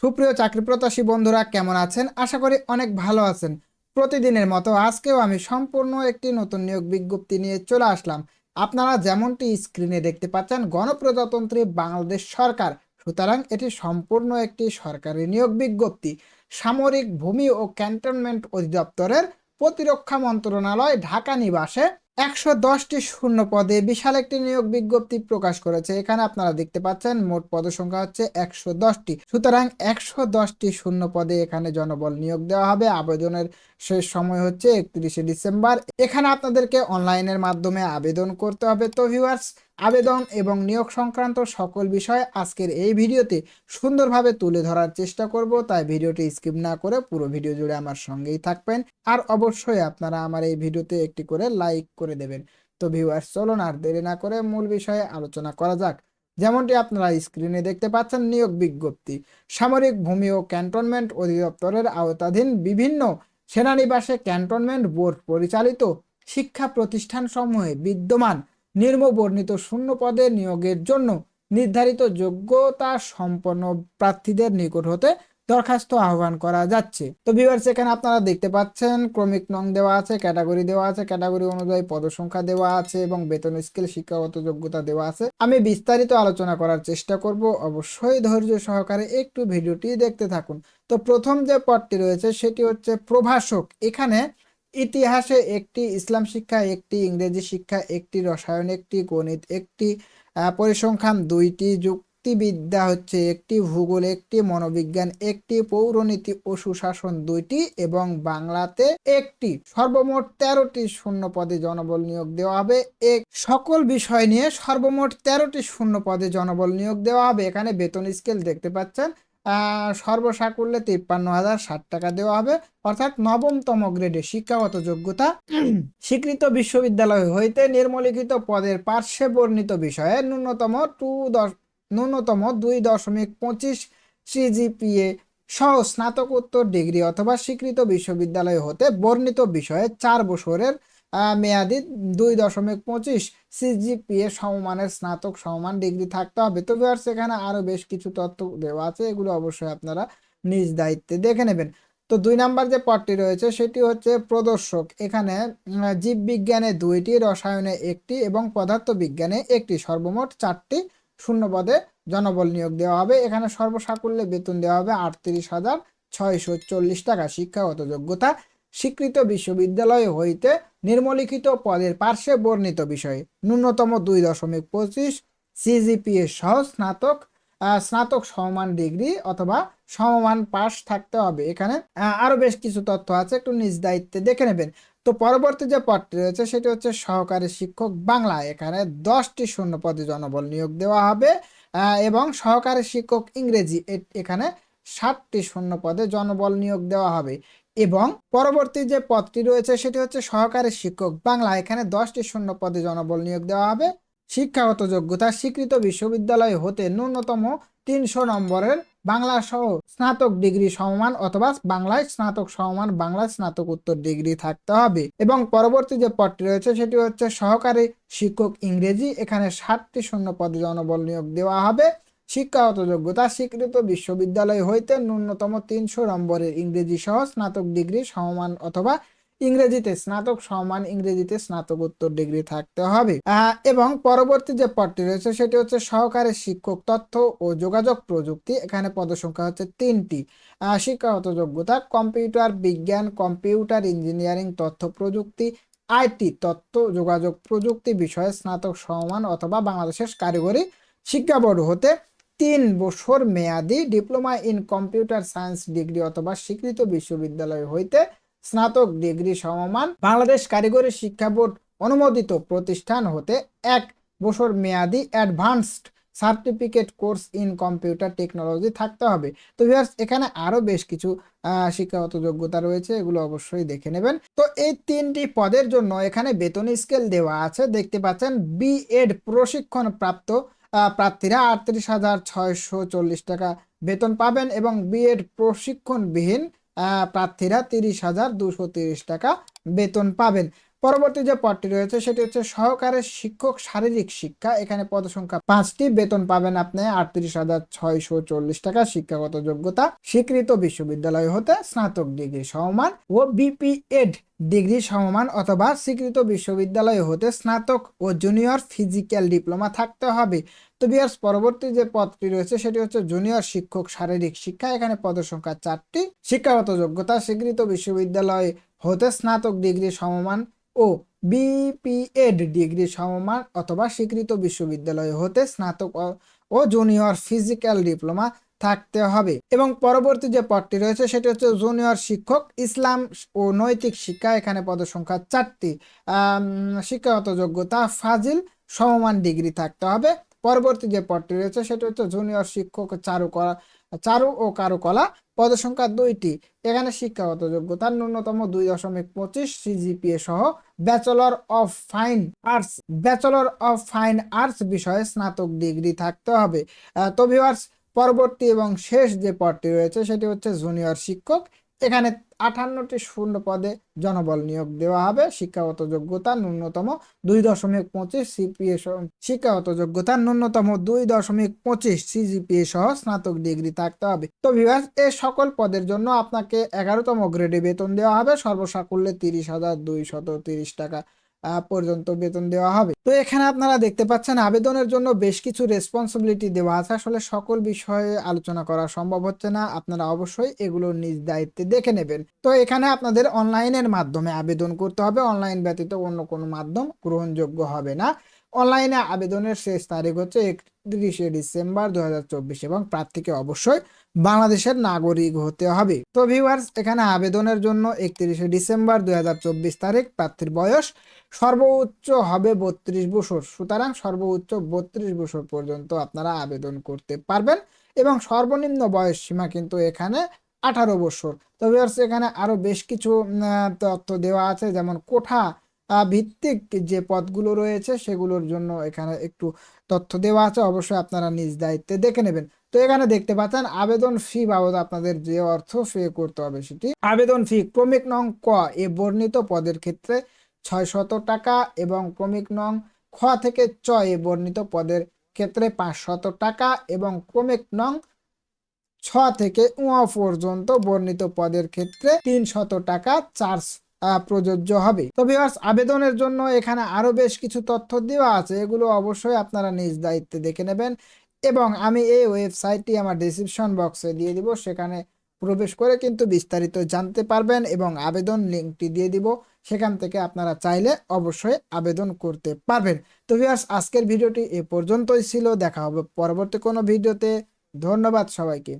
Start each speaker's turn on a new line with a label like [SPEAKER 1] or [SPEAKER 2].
[SPEAKER 1] সুপ্রিয় চাকরি প্রত্যাশী বন্ধুরা, কেমন আছেন? আশা করি অনেক ভালো আছেন। প্রতিদিনের মতো আজকেও আমি সম্পূর্ণ একটি নতুন নিয়োগ বিজ্ঞপ্তি নিয়ে চলে আসলাম। আপনারা যেমনটি স্ক্রিনে দেখতে পাচ্ছেন, গণপ্রজাতন্ত্রী বাংলাদেশ সরকার, সুতরাং এটি সম্পূর্ণ একটি সরকারি নিয়োগ বিজ্ঞপ্তি। সামরিক ভূমি ও ক্যান্টনমেন্ট অধিদপ্তরের প্রতিরক্ষা মন্ত্রণালয় ঢাকা নিবাসে একশো দশটি শূন্য পদে বিশাল একটি নিয়োগ বিজ্ঞপ্তি প্রকাশ করেছে। এখানে আপনারা দেখতে পাচ্ছেন, মোট পদ সংখ্যা হচ্ছে একশো দশটি। সুতরাং একশো দশটি শূন্য পদে এখানে জনবল নিয়োগ দেওয়া হবে। আবেদনের শেষ সময় হচ্ছে একত্রিশে ডিসেম্বর। এখানে আপনাদেরকে অনলাইনের মাধ্যমে আবেদন করতে হবে। তো ভিউয়ার্স আবেদন এবং নিয়োগ সংক্রান্ত সকল বিষয় আজকের এই ভিডিওতে সুন্দরভাবে তুলে ধরার চেষ্টা করব, তাই ভিডিওটি স্কিপ না করে পুরো ভিডিও জুড়ে আমার সঙ্গেই থাকবেন। আর অবশ্যই আপনারা আমার এই ভিডিওতে একটি করে লাইক করে দেবেন। তো ভিউয়ার্স, চলুন আর দেরি না করে মূল বিষয়ে আলোচনা করা যাক। যেমনটি আপনারা স্ক্রিনে দেখতে পাচ্ছেন, নিয়োগ বিজ্ঞপ্তি। সামরিক ভূমি ও ক্যান্টনমেন্ট অধিদপ্তরের আওতাধীন বিভিন্ন সেনানিবাসে ক্যান্টনমেন্ট বোর্ড পরিচালিত শিক্ষা প্রতিষ্ঠান সমূহে বিদ্যমান নির্মবর্ণিত শূন্য পদে নিয়োগের জন্য নির্ধারিত যোগ্যতা সম্পন্ন প্রার্থীদের নিকট হতে দরখাস্ত আহ্বান করা যাচ্ছে। তো ভিউয়ার্স এখানে আপনারা দেখতে পাচ্ছেন, ক্রমিক নং দেওয়া আছে, ক্যাটাগরি দেওয়া আছে, ক্যাটাগরি অনুযায়ী পদসংখ্যা দেওয়া আছে এবং বেতন স্কেল, শিক্ষাগত যোগ্যতা দেওয়া আছে। আমি বিস্তারিত আলোচনা করার চেষ্টা করব, অবশ্যই ধৈর্য সহকারে একটু ভিডিওটি দেখতে থাকুন। তো প্রথম যে পদটি রয়েছে, সেটি হচ্ছে প্রভাষক। এখানে ইতিহাসে একটি ইসলাম শিক্ষা, একটি ইংরেজি শিক্ষা, একটি রসায়ন, একটি গণিত, একটি পরিসংখ্যান, দুইটি যুক্তিবিদ্যা হচ্ছে একটি ভূগোল, একটি মনোবিজ্ঞান, একটি পৌরনীতি ও সুশাসন দুইটি এবং বাংলাতে একটি। সর্বমোট তেরোটি শূন্য পদে জনবল নিয়োগ দেওয়া হবে। এক, সকল বিষয় নিয়ে সর্বমোট তেরোটি শূন্য পদে জনবল নিয়োগ দেওয়া হবে। এখানে বেতন স্কেল দেখতে পাচ্ছেন। সর্বসাকুল্যে তিপ্পান্ন হাজার ষাট টাকা দেওয়া হবে। অর্থাৎ নবমতম গ্রেডে শিক্ষাগত যোগ্যতা। স্বীকৃত বিশ্ববিদ্যালয় হইতে নির্মলিখিত পদের পার্শ্বে বর্ণিত বিষয়ে ন্যূনতম টু দশ, ন্যূনতম দুই দশমিক পঁচিশ সিজিপিএ সহ স্নাতকোত্তর ডিগ্রি অথবা স্বীকৃত বিশ্ববিদ্যালয় হতে বর্ণিত বিষয়ে চার বছরের মেয়াদি দুই দশমিক পঁচিশ সিজিপিএ সমমানের স্নাতক সমমান ডিগ্রি থাকতে হবে। তো ভিউয়ার্স এখানে আরও বেশ কিছু তথ্য দেওয়া আছে, এগুলো অবশ্যই আপনারা নিজ দায়িত্বে দেখে নেবেন। তো দুই নাম্বার যে পদটি রয়েছে, সেটি হচ্ছে প্রদর্শক। এখানে জীববিজ্ঞানে দুইটি, রসায়নে একটি এবং পদার্থ বিজ্ঞানে একটি। সর্বমোট চারটি শূন্য পদে জনবল নিয়োগ দেওয়া হবে। এখানে সর্বসাকুল্যে বেতন দেওয়া হবে আটত্রিশ হাজার ছয়শো চল্লিশ টাকা। শিক্ষাগত যোগ্যতা স্বীকৃত বিশ্ববিদ্যালয় হইতে নির্মলিখিত পদের পার্শ্বে বর্ণিত বিষয়ে। ন্যূনতম দুই দশমিক পঁচিশ সিজিপিএ সহ স্নাতক স্নাতক সমমান ডিগ্রি অথবা সমমান পাস থাকতে হবে। এখানে আরও বেশ কিছু তথ্য আছে, একটু নিজ দায়িত্বে দেখে নেবেন। তো পরবর্তী যে পদটি রয়েছে, সেটি হচ্ছে সহকারী শিক্ষক বাংলা। এখানে দশটি শূন্য পদে জনবল নিয়োগ দেওয়া হবে এবং সহকারী শিক্ষক ইংরেজি। এখানে ষাটটি শূন্য পদে জনবল নিয়োগ দেওয়া হবে এবং পরবর্তী যে পদটি রয়েছে সেটি হচ্ছে সহকারী শিক্ষক। বাংলা, এখানে দশটি শূন্য পদে জনবল নিয়োগ দেওয়া হবে। শিক্ষাগত যোগ্যতা, স্বীকৃত বিশ্ববিদ্যালয় হতে ন্যূনতম তিনশো নম্বরের বাংলা সহ স্নাতক ডিগ্রি সমমান অথবা বাংলায় স্নাতক সমমান, বাংলায় স্নাতকোত্তর ডিগ্রি থাকতে হবে। এবং পরবর্তী যে পদটি রয়েছে সেটি হচ্ছে সহকারী শিক্ষক ইংরেজি, এখানে ষাটটি শূন্য পদে জনবল নিয়োগ দেওয়া হবে। শিক্ষাগত যোগ্যতা স্বীকৃত বিশ্ববিদ্যালয় হইতে ন্যূনতম তিনশো নম্বরের ইংরেজি সহ স্নাতক ডিগ্রি সমমান অথবা ইংরেজিতে স্নাতক সমান ইংরেজিতে স্নাতকোত্তর ডিগ্রি থাকতে হবে। এবং পরবর্তী যে পদটি রয়েছে সেটি হচ্ছে সহকারী শিক্ষক তথ্য ও যোগাযোগ প্রযুক্তি। এখানে পদসংখ্যা হচ্ছে তিনটি। শিক্ষাগত যোগ্যতা কম্পিউটার বিজ্ঞান, কম্পিউটার ইঞ্জিনিয়ারিং, তথ্য প্রযুক্তি, আইটি, তথ্য যোগাযোগ প্রযুক্তি বিষয়ে স্নাতক সমান অথবা বাংলাদেশের কারিগরি শিক্ষা বোর্ড হতে তিন বছর মেয়াদি diploma in computer science degree অথবা স্বীকৃত বিশ্ববিদ্যালয় হইতে স্নাতক ডিগ্রি সমমান বাংলাদেশ কারিগরি শিক্ষা বোর্ড অনুমোদিত প্রতিষ্ঠান হতে এক বছর মেয়াদি advanced certificate course in computer technology থাকতে হবে। তো ভিউয়ার্স, এখানে আরও বেশ কিছু শিক্ষাগত যোগ্যতা রয়েছে, এগুলো অবশ্যই দেখে নেবেন। তো এই তিনটি পদের জন্য এখানে বেতন স্কেল দেওয়া আছে। দেখতে পাচ্ছেন বিএড প্রশিক্ষণ প্রাপ্ত প্রার্থীরা আটত্রিশ হাজার ছয়শো চল্লিশ টাকা বেতন পাবেন এবং বিএড প্রশিক্ষণবিহীন প্রার্থীরা তিরিশ হাজার দুশো তিরিশ টাকা বেতন পাবেন। পরবর্তী যে পদটি রয়েছে, সেটি হচ্ছে সহকারী শিক্ষক শারীরিক শিক্ষা। এখানে পদ সংখ্যা পাঁচটি, বেতন পাবেন আপনি আটত্রিশ হাজার ছয়শো চল্লিশ টাকা, শিক্ষাগত যোগ্যতা স্বীকৃত বিশ্ববিদ্যালয় হতে স্নাতক ডিগ্রি সমমান ও বিপিএড ডিগ্রি সমমান অথবা স্বীকৃত বিশ্ববিদ্যালয় হতে স্নাতক ও জুনিয়র ফিজিক্যাল ডিপ্লোমা থাকতে হবে। তো বিয়ার্স পরবর্তী যে পদটি রয়েছে, সেটি হচ্ছে জুনিয়র শিক্ষক শারীরিক শিক্ষা। এখানে পদের সংখ্যা চারটি, শিক্ষাগত যোগ্যতা স্বীকৃত বিশ্ববিদ্যালয় হতে স্নাতক ডিগ্রি সমমান ও বিপিএড ডিগ্রি সমমান অথবা স্বীকৃত বিশ্ববিদ্যালয় হতে স্নাতক ও- জুনিয়র ফিজিক্যাল ডিপ্লোমা থাকতে হবে। এবং পরবর্তী যে পদটি রয়েছে, সেটি হচ্ছে জুনিয়র শিক্ষক ইসলাম ও নৈতিক শিক্ষা। এখানে পদের সংখ্যা চারটি শিক্ষাগত যোগ্যতা ফাজিল, সমমান ডিগ্রি থাকতে হবে। পরবর্তী যে পদটি রয়েছে, সেটি হচ্ছে জুনিয়র শিক্ষক চারুকলা চারু ও কারুকলা পদসংখ্যা সংখ্যা দুইটি। এখানে শিক্ষাগত যোগ্যতা ন্যূনতম দুই দশমিক পঁচিশ সিজিপিএ সহ bachelor of fine arts, bachelor of fine arts বিষয়ে স্নাতক ডিগ্রি থাকতে হবে। তবে পরবর্তী এবং শেষ যে পদটি রয়েছে সেটি হচ্ছে জুনিয়র শিক্ষক এখানে আটান্নটি শূন্য পদে জনবল নিয়োগ দেওয়া হবে। শিক্ষাগত যোগ্যতা ন্যূনতম দুই দশমিক পঁচিশ, সিপিএ শিক্ষাগত যোগ্যতা ন্যূনতম দুই দশমিক পঁচিশ, সিজিপিএ সহ স্নাতক ডিগ্রি থাকতে হবে। তো ভিউয়ার্স এ সকল পদের জন্য আপনাকে এগারোতম গ্রেডে বেতন দেওয়া হবে। সর্বসাকুল্যে তিরিশ হাজার দুইশত তিরিশ টাকা। পর্যন্ত বেতন দেওয়া হবে। তো এখানে আপনারা দেখতে পাচ্ছেন আবেদনের জন্য বেশ কিছু রেসপন্সিবিলিটি দেওয়া আছে। আসলে সকল বিষয়ে আলোচনা করা সম্ভব হচ্ছে না। আপনারা অবশ্যই এগুলো নিজ দায়িত্বে দেখে নেবেন। তো এখানে আপনাদের অনলাইনের মাধ্যমে আবেদন করতে হবে। অনলাইন ব্যতীত অন্য কোনো মাধ্যম গ্রহণযোগ্য হবে না। অনলাইনে আবেদনের শেষ তারিখ হচ্ছে একত্রিশে ডিসেম্বর দু এবং প্রার্থীকে অবশ্যই বাংলাদেশের নাগরিক হতে হবে। তো ভিউয়ার্স এখানে আবেদনের জন্য একত্রিশে ডিসেম্বর দুই তারিখ প্রার্থীর বয়স সর্বোচ্চ হবে বত্রিশ বছর। সুতরাং সর্বোচ্চ বত্রিশ বছর পর্যন্ত আপনারা আবেদন করতে পারবেন এবং সর্বনিম্ন বয়স সীমা কিন্তু এখানে আঠারো বছর। তো ভিউয়ার্স এখানে আরও বেশ কিছু তথ্য দেওয়া আছে, যেমন কোঠা ভিত্তিক যে পদগুলো রয়েছে সেগুলোর জন্য এখানে একটু তথ্য দেওয়া আছে, অবশ্যই আপনারা নিজ দায়িত্বে দেখে নেবেন। তো এখানে দেখতে পাচ্ছেন, আবেদন ফি বাবদ আপনাদের যে অর্থ পে করতে হবে সেটি। আবেদন ফি ক্রমিক নং ক, এ বর্ণিত পদের ক্ষেত্রে ছয় শত টাকা এবং ক্রমিক নং খ থেকে চ, এ বর্ণিত পদের ক্ষেত্রে পাঁচ শত টাকা এবং ক্রমিক নং ছ থেকে উয়া পর্যন্ত বর্ণিত পদের ক্ষেত্রে তিন শত টাকা চার্জ প্রযোজ্য হবে। তো আবেদনের জন্য এখানে আরও বেশ কিছু তথ্য দেওয়া আছে। এগুলো অবশ্যই আপনারা নিজ দায়িত্বে দেখে নেবেন এবং আমি এই ওয়েবসাইটটি আমার ডিসক্রিপশন বক্সে দিয়ে দিব। সেখানে প্রবেশ করে কিন্তু বিস্তারিত জানতে পারবেন এবং আবেদন লিঙ্কটি দিয়ে দিব। সেখান থেকে আপনারা চাইলে অবশ্যই আবেদন করতে পারবেন। তো ভিউয়ার্স আজকের ভিডিওটি এ পর্যন্তই ছিল। দেখা হবে পরবর্তী কোনো ভিডিওতে। ধন্যবাদ সবাইকে।